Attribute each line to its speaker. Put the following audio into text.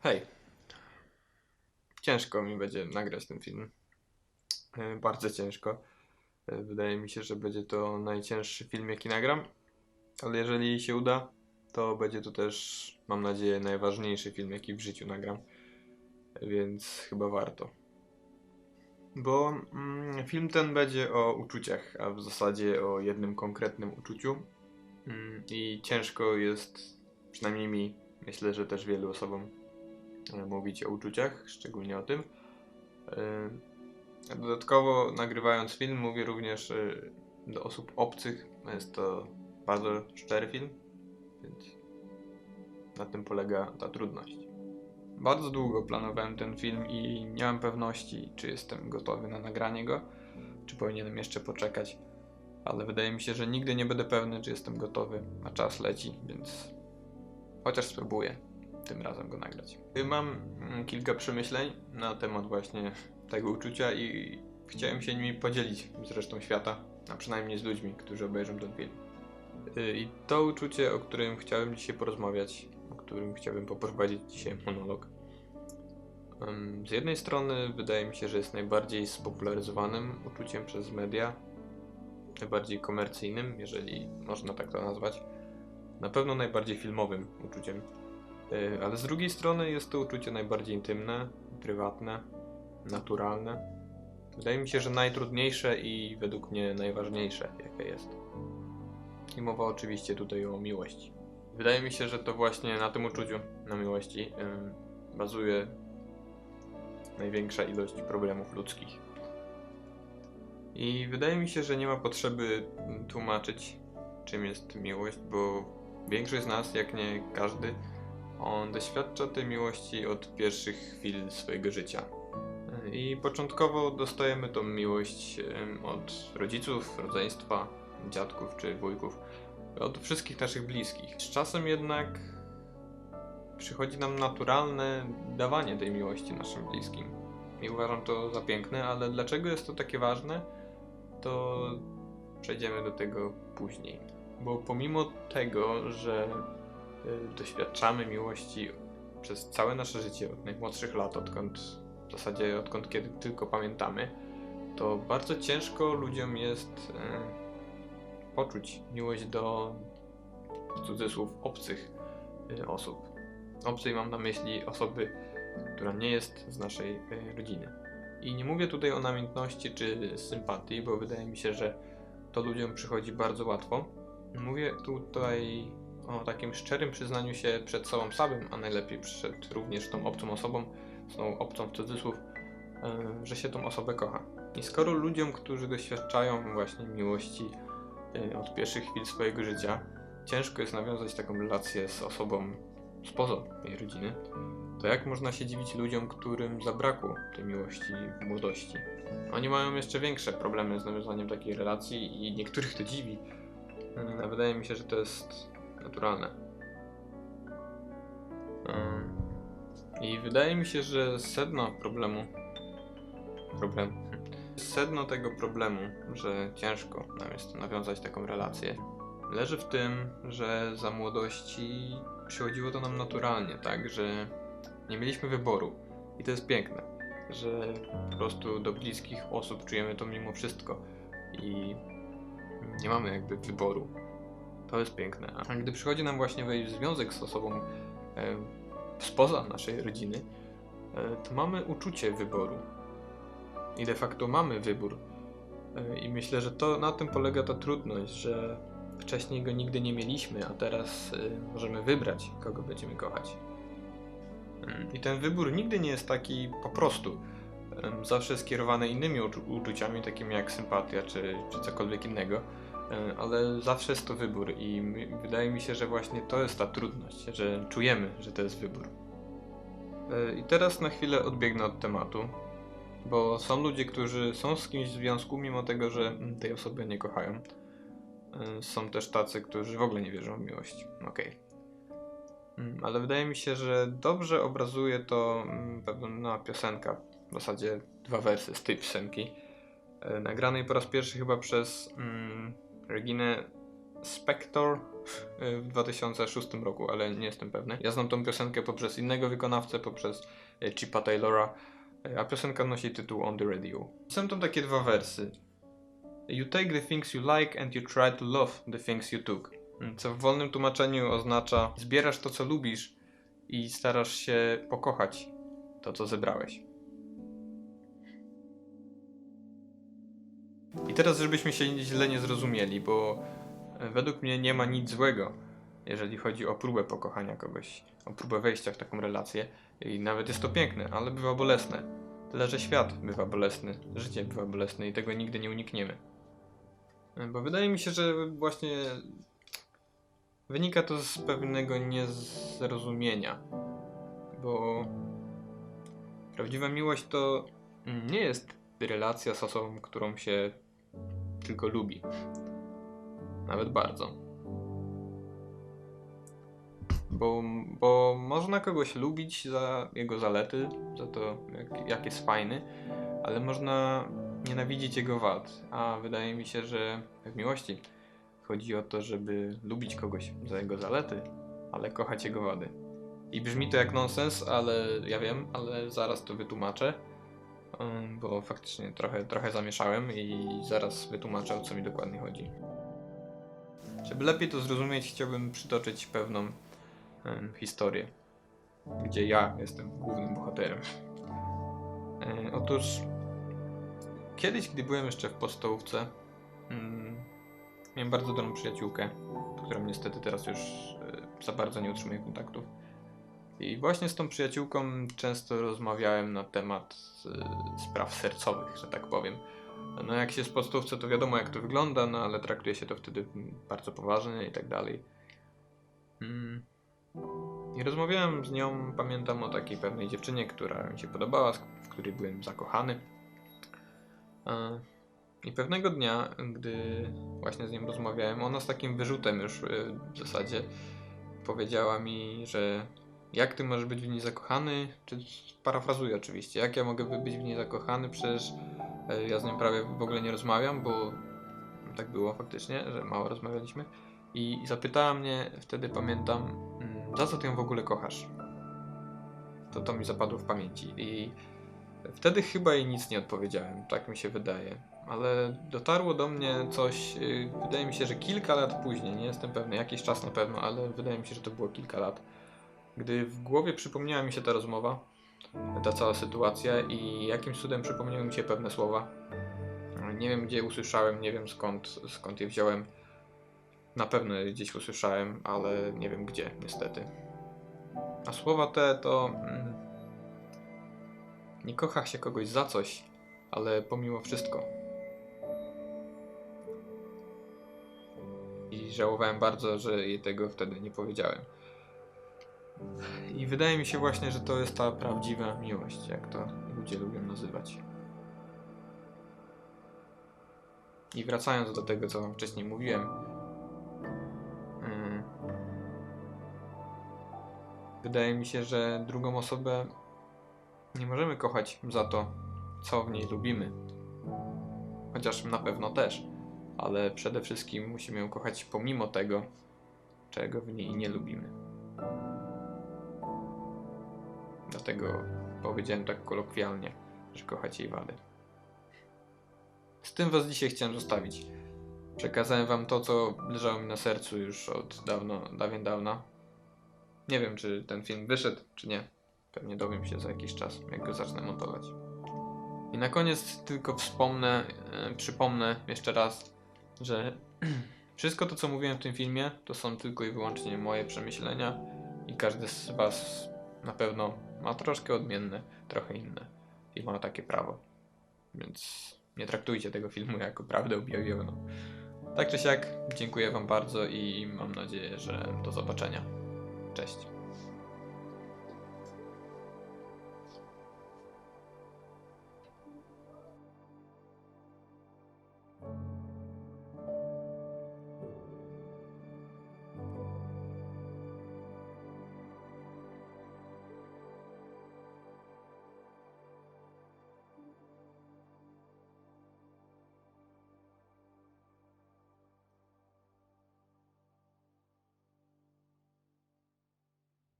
Speaker 1: Hej. Ciężko mi będzie nagrać ten film. E, Bardzo ciężko. E, Wydaje mi się, że będzie to najcięższy film, jaki nagram. Ale jeżeli się uda, to będzie to też, mam nadzieję, najważniejszy film, jaki w życiu nagram. Więc chyba warto. Bo mm, film ten będzie o uczuciach, a w zasadzie o jednym konkretnym uczuciu. Mm, I ciężko jest, przynajmniej mi, myślę, że też wielu osobom, mówić o uczuciach, szczególnie o tym. E, Dodatkowo nagrywając film mówię również e, do osób obcych. Jest to bardzo szczery film, więc na tym polega ta trudność. Bardzo długo planowałem ten film i nie mam pewności, czy jestem gotowy na nagranie go, czy powinienem jeszcze poczekać. Ale wydaje mi się, że nigdy nie będę pewny, czy jestem gotowy, a czas leci, więc chociaż spróbuję tym razem go nagrać. Mam mm, kilka przemyśleń na temat właśnie tego uczucia i chciałem się nimi podzielić z resztą świata, a przynajmniej z ludźmi, którzy obejrzą ten film. Y, I to uczucie, o którym chciałem dzisiaj porozmawiać, o którym chciałbym poprowadzić dzisiaj monolog. Z jednej strony wydaje mi się, że jest najbardziej spopularyzowanym uczuciem przez media, najbardziej komercyjnym, jeżeli można tak to nazwać. Na pewno najbardziej filmowym uczuciem. Yy, Ale z drugiej strony jest to uczucie najbardziej intymne, prywatne, naturalne. Wydaje mi się, że najtrudniejsze i według mnie najważniejsze, jakie jest. I mowa oczywiście tutaj o miłości. Wydaje mi się, że to właśnie na tym uczuciu, na miłości, yy, bazuje największa ilość problemów ludzkich. I wydaje mi się, że nie ma potrzeby tłumaczyć, czym jest miłość, bo większość z nas, jak nie każdy, on doświadcza tej miłości od pierwszych chwil swojego życia. I początkowo dostajemy tą miłość od rodziców, rodzeństwa, dziadków czy wujków, od wszystkich naszych bliskich. Z czasem jednak przychodzi nam naturalne dawanie tej miłości naszym bliskim. I uważam to za piękne, ale dlaczego jest to takie ważne, to przejdziemy do tego później. Bo pomimo tego, że doświadczamy miłości przez całe nasze życie, od najmłodszych lat, odkąd w zasadzie odkąd kiedy tylko pamiętamy, to bardzo ciężko ludziom jest y, poczuć miłość do cudzysłów obcych y, osób. Obcej mam na myśli osoby, która nie jest z naszej y, rodziny. I nie mówię tutaj o namiętności czy sympatii, bo wydaje mi się, że to ludziom przychodzi bardzo łatwo. Mówię tutaj o takim szczerym przyznaniu się przed sobą samym, a najlepiej przed również tą obcą osobą, z tą obcą w cudzysłów, e, że się tą osobę kocha. I skoro ludziom, którzy doświadczają właśnie miłości e, od pierwszych chwil swojego życia, ciężko jest nawiązać taką relację z osobą spoza jej rodziny, to jak można się dziwić ludziom, którym zabrakło tej miłości w młodości? Oni mają jeszcze większe problemy z nawiązaniem takiej relacji i niektórych to dziwi. Mm, Wydaje mi się, że to jest naturalne. I wydaje mi się, że sedno problemu. Problem. Sedno tego problemu, że ciężko nam jest nawiązać taką relację, leży w tym, że za młodości przychodziło to nam naturalnie, tak? Że nie mieliśmy wyboru. I to jest piękne, że po prostu do bliskich osób czujemy to mimo wszystko i nie mamy jakby wyboru. To jest piękne. A gdy przychodzi nam właśnie wejść w związek z osobą e, spoza naszej rodziny, e, to mamy uczucie wyboru. I de facto mamy wybór. E, I myślę, że to na tym polega ta trudność, że wcześniej go nigdy nie mieliśmy, a teraz e, możemy wybrać, kogo będziemy kochać. Mm, I ten wybór nigdy nie jest taki po prostu. Zawsze skierowany innymi uczu- uczuciami, takimi jak sympatia czy, czy cokolwiek innego, ale zawsze jest to wybór i wydaje mi się, że właśnie to jest ta trudność, że czujemy, że to jest wybór. E, I teraz na chwilę odbiegnę od tematu, bo są ludzie, którzy są z kimś w związku, mimo tego, że mm, tej osoby nie kochają. E, Są też tacy, którzy w ogóle nie wierzą w miłość. Okej. Mm, Ale wydaje mi się, że dobrze obrazuje to mm, pewna piosenka, w zasadzie dwa wersy z tej piosenki, e, nagranej po raz pierwszy chyba przez Reginę Spector y, w 2006 roku, ale nie jestem pewny. Ja znam tą piosenkę poprzez innego wykonawcę, poprzez y, Chipa Taylora, y, a piosenka nosi tytuł On the Radio. Są tam takie dwa wersy. You take the things you like and you try to love the things you took. Co w wolnym tłumaczeniu oznacza zbierasz to, co lubisz i starasz się pokochać to, co zebrałeś. I teraz, żebyśmy się źle nie zrozumieli, bo e, według mnie nie ma nic złego, jeżeli chodzi o próbę pokochania kogoś, o próbę wejścia w taką relację. I nawet jest to piękne, ale bywa bolesne. Tyle, że świat bywa bolesny, życie bywa bolesne i tego nigdy nie unikniemy. E, Bo wydaje mi się, że właśnie wynika to z pewnego niezrozumienia. Bo prawdziwa miłość to nie jest relacja z osobą, którą się tylko lubi. Nawet bardzo. Bo, bo można kogoś lubić za jego zalety, za to, jak, jak jest fajny, ale można nienawidzić jego wad. A wydaje mi się, że w miłości chodzi o to, żeby lubić kogoś za jego zalety, ale kochać jego wady. I brzmi to jak nonsens, ale ja wiem, ale zaraz to wytłumaczę. Bo faktycznie trochę, trochę zamieszałem i zaraz wytłumaczę o co mi dokładnie chodzi. Żeby lepiej to zrozumieć, chciałbym przytoczyć pewną historię, gdzie ja jestem głównym bohaterem. Otóż kiedyś, gdy byłem jeszcze w podstawówce, ym, miałem bardzo dobrą przyjaciółkę, z którą niestety teraz już yy, za bardzo nie utrzymuję kontaktów. I właśnie z tą przyjaciółką często rozmawiałem na temat y, spraw sercowych, że tak powiem. No jak się z podstawówce, to wiadomo jak to wygląda, no ale traktuje się to wtedy bardzo poważnie i tak dalej. Mm. I rozmawiałem z nią, pamiętam o takiej pewnej dziewczynie, która mi się podobała, w której byłem zakochany. E, I pewnego dnia, gdy właśnie z nią rozmawiałem, ona z takim wyrzutem już y, w zasadzie powiedziała mi, że jak ty możesz być w niej zakochany? Czy parafrazuję oczywiście, jak ja mogę być w niej zakochany? Przecież e, ja z nią prawie w ogóle nie rozmawiam, bo tak było faktycznie, że mało rozmawialiśmy. I zapytała mnie, wtedy pamiętam, mm, za co ty ją w ogóle kochasz? To to mi zapadło w pamięci. I wtedy chyba jej nic nie odpowiedziałem, tak mi się wydaje. Ale dotarło do mnie coś, y, wydaje mi się, że kilka lat później, nie jestem pewny, jakiś czas na pewno, ale wydaje mi się, że to było kilka lat gdy w głowie przypomniała mi się ta rozmowa, ta cała sytuacja i jakimś cudem przypomniały mi się pewne słowa. Nie wiem gdzie usłyszałem, nie wiem skąd, skąd je wziąłem. Na pewno gdzieś usłyszałem, ale nie wiem gdzie, niestety. A słowa te to. Mm, nie kocha się kogoś za coś, ale pomimo wszystko. I żałowałem bardzo, że jej tego wtedy nie powiedziałem. I wydaje mi się właśnie, że to jest ta prawdziwa miłość, jak to ludzie lubią nazywać. I wracając do tego, co wcześniej mówiłem. mm, Wydaje mi się, że drugą osobę nie możemy kochać za to, co w niej lubimy. Chociaż na pewno też, ale przede wszystkim musimy ją kochać pomimo tego, czego w niej nie lubimy. Dlatego powiedziałem tak kolokwialnie, że kochać jej wady. Z tym was dzisiaj chciałem zostawić. Przekazałem wam to, co leżało mi na sercu już od dawno, dawien dawna. Nie wiem, czy ten film wyszedł, czy nie. Pewnie dowiem się za jakiś czas, jak go zacznę montować. I na koniec tylko wspomnę, e, przypomnę jeszcze raz, że wszystko to, co mówiłem w tym filmie, to są tylko i wyłącznie moje przemyślenia i każdy z was na pewno ma troszkę odmienne, trochę inne i ma takie prawo. Więc nie traktujcie tego filmu jako prawdę objawioną. Tak czy siak, dziękuję wam bardzo i mam nadzieję, że do zobaczenia. Cześć.